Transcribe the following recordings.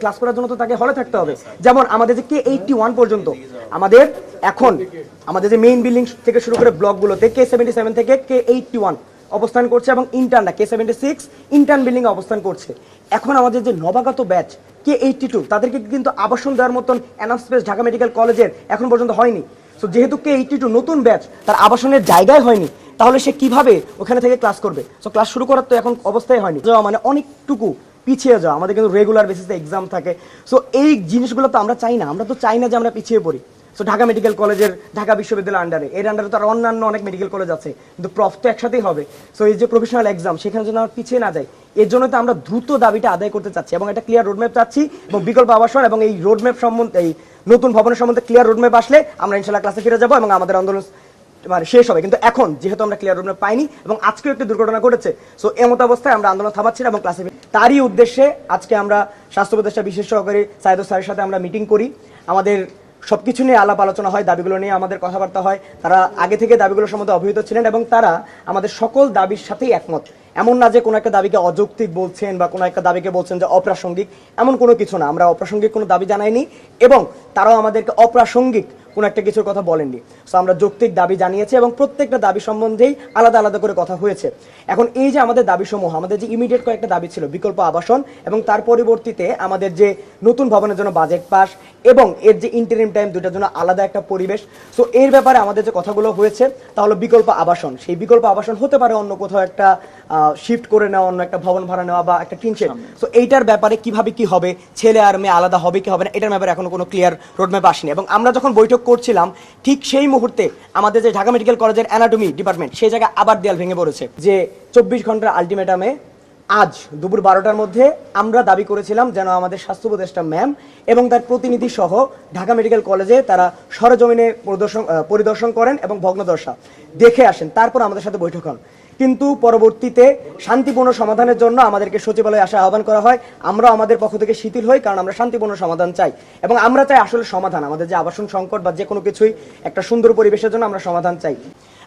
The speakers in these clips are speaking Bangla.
ক্লাস করার জন্য তো তাকে হলে থাকতে হবে। যেমন আমাদের যে কে এইটটি ওয়ান পর্যন্ত, আমাদের এখন আমাদের যে মেইন বিল্ডিং থেকে শুরু করে ব্লকগুলোতে কে সেভেন্টি সেভেন থেকে কে এইটটি ওয়ান অবস্থান করছে এবং ইন্টার্নরা K seventy six intern building অবস্থান করছে। এখন আমাদের যে নবাগত ব্যাচ কে এইটটি টু তাদেরকে কিন্তু আবাসন দেওয়ার মতন স্পেস ঢাকা মেডিকেল কলেজের এখন পর্যন্ত হয়নি। সো যেহেতু কে এইটটি টু নতুন ব্যাচ তার আবাসনের জায়গায় হয়নি, তাহলে সে কীভাবে ওখানে থেকে ক্লাস করবে? সো ক্লাস শুরু করার তো এখন অবস্থায় হয়নি। মানে অনেকটুকু পিছিয়ে যাওয়া আমাদের কিন্তু রেগুলার বেসিসে এক্সাম থাকে। সো এই জিনিসগুলো তো আমরা চাই না। আমরা তো চাই না যে আমরা পিছিয়ে পড়ি। সো ঢাকা মেডিকেল কলেজের ঢাকা বিশ্ববিদ্যালয়ের আন্ডারে এর আন্ডারে তো আর অন্যান্য অনেক মেডিকেল কলেজ আছে। কিন্তু প্রফ তো একসাথেই হবে। সো এই যে প্রফেশনাল এক্সাম সেখানে যেন আমরা পিছিয়ে না যাই এর জন্য তো আমরা দ্রুত দাবিটা আদায় করতে চাচ্ছি এবং একটা ক্লিয়ার রোডম্যাপ চাচ্ছি এবং বিকল্প আবাসন এবং এই রোডম্যাপ সম্বন্ধে, এই নতুন ভবনের সম্বন্ধে ক্লিয়ার রোডম্যাপ আসলে আমরা ইনশাল্লাহ ক্লাসে ফিরে যাব এবং আমাদের আন্দোলন মানে শেষ হবে। কিন্তু এখন যেহেতু আমরা ক্লিয়ার রুমে পাইনি এবং আজকেও একটি দুর্ঘটনা ঘটেছে সো এমত অবস্থায় আমরা আন্দোলন থামাচ্ছি এবং ক্লাসে তারই উদ্দেশ্যে আজকে আমরা স্বাস্থ্য উপদেষ্টা, বিশেষ সহকারী সাইদুল স্যারের সাথে আমরা মিটিং করি। আমাদের সব কিছু নিয়ে আলাপ আলোচনা হয়, দাবিগুলো নিয়ে আমাদের কথাবার্তা হয়। তারা আগে থেকে দাবিগুলোর সম্বন্ধে অবহিত ছিলেন এবং তারা আমাদের সকল দাবির সাথেই একমত। এমন না যে কোনো একটা দাবিকে অযৌক্তিক বলছেন বা কোনো একটা দাবিকে বলছেন যে অপ্রাসঙ্গিক, এমন কোনো কিছু না। আমরা অপ্রাসঙ্গিক কোনো দাবি জানাইনি এবং তারাও আমাদেরকে অপ্রাসঙ্গিক কোনো একটা কিছুর কথা বলেননি। সো আমরা যৌক্তিক দাবি জানিয়েছি এবং প্রত্যেকটা দাবি সম্বন্ধেই আলাদা আলাদা করে কথা হয়েছে। এখন এই যে আমাদের দাবি সমূহ আমাদের যে ইমিডিয়েট কয়েকটা দাবি ছিল, বিকল্প আবাসন এবং তার পরিবর্তিতে আমাদের যে নতুন ভবনের জন্য বাজেট পাস এবং এর যে ইন্টারিম টাইম দুটার জন্য আলাদা একটা পরিবেশ সো এর ব্যাপারে আমাদের যে কথাগুলো হয়েছে তা তাহলে বিকল্প আবাসন। সেই বিকল্প আবাসন হতে পারে অন্য কোথাও একটা শিফট করে নেওয়া, অন্য একটা ভবন ভাড়া নেওয়া বা একটা টিন শেড সো এইটার ব্যাপারে কীভাবে কি হবে? ছেলে আর মেয়ে আলাদা হবে কি হবে না? এটার ব্যাপারে এখনও কোনো ক্লিয়ার রোডম্যাপ আসেনি। এবং আমরা যখন বৈঠক করছিলাম, ঠিক সেই মুহূর্তে আমাদের যে ঢাকা মেডিকেল কলেজের অ্যানাটমি ডিপার্টমেন্ট সেই জায়গায় আবার দেয়াল ভেঙে পড়েছে যে চব্বিশ ঘণ্টার আলটিমেটামে আজ দুপুর বারোটার মধ্যে আমরা দাবি করেছিলাম যেন আমাদের স্বাস্থ্য উপদেষ্টা ম্যাম এবং তার প্রতিনিধি সহ ঢাকা মেডিকেল কলেজে তারা সরজমিনে পরিদর্শন পরিদর্শন করেন এবং ভগ্নদশা দেখে আসেন। তারপর আমাদের সাথে বৈঠক হন। কিন্তু পরবর্তীতে শান্তিপূর্ণ সমাধানের জন্য আমাদেরকে সচিবালয়ে আসা আহ্বান করা হয়। আমরা আমাদের পক্ষ থেকে শিথিল হই, কারণ আমরা শান্তিপূর্ণ সমাধান চাই। এবং আমরা চাই আসলে সমাধান, আমাদের যে আবাসন সংকট বা যে কোনো কিছুই একটা সুন্দর পরিবেশের জন্য আমরা সমাধান চাই।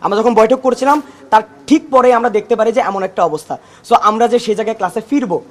আমরা যখন বৈঠক করছিলাম, তার ঠিক পরে আমরা দেখতে পারি যে এমন একটা অবস্থা। সো আমরা যে সেই জায়গায় ক্লাসে ফিরবো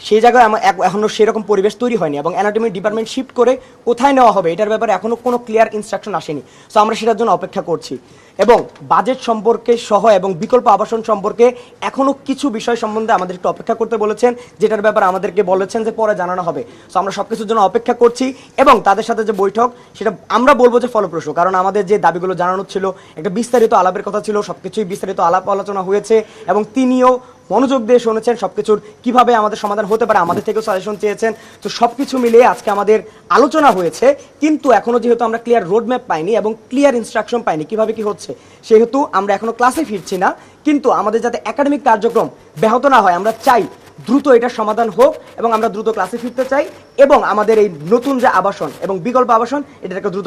সেই জায়গায় আমার এক- এখনও সেরকম পরিবেশ তৈরি হয়নি এবং অ্যানাটমি ডিপার্টমেন্ট শিফট করে কোথায় নেওয়া হবে, এটার ব্যাপারে এখনও কোনো ক্লিয়ার ইনস্ট্রাকশন আসেনি। সো আমরা সেটার জন্য অপেক্ষা করছি। এবং বাজেট সম্পর্কে সহ এবং বিকল্প আবাসন সম্পর্কে এখনও কিছু বিষয় সম্বন্ধে আমাদের একটু অপেক্ষা করতে বলেছেন, যেটার ব্যাপারে আমাদেরকে বলেছেন যে পরে জানানো হবে। সো আমরা সব কিছুর জন্য অপেক্ষা করছি এবং তাদের সাথে যে বৈঠক, সেটা আমরা বলব যে ফলপ্রসূ, কারণ আমাদের যে দাবিগুলো জানানো ছিল, একটা বিস্তারিত আলাপের কথা ছিল সব কিছুই বিস্তারিত আলাপ আলোচনা হয়েছে এবং তিনিও মনোযোগ দিয়ে শুনেছেন সব কিছুর কীভাবে আমাদের সমাধান হতে পারে, আমাদের থেকেও সাজেশন চেয়েছেন। তো সবকিছু মিলিয়ে আজকে আমাদের আলোচনা হয়েছে, কিন্তু এখনও যেহেতু আমরা ক্লিয়ার রোডম্যাপ পাইনি এবং ক্লিয়ার ইনস্ট্রাকশন পাইনি, কীভাবে কি হচ্ছে সেহেতু আমরা এখনও ক্লাসে ফিরছি না, কিন্তু আমাদের যাতে একাডেমিক কার্যক্রম ব্যাহত না হয়, আমরা চাই দ্রুত এটা সমাধান হোক এবং আমরা দ্রুত ক্লাসে ফিরতে চাই এবং আমাদের এই নতুন যে আবাসন এবং বিকল্প আবাসন এটা একটা দ্রুত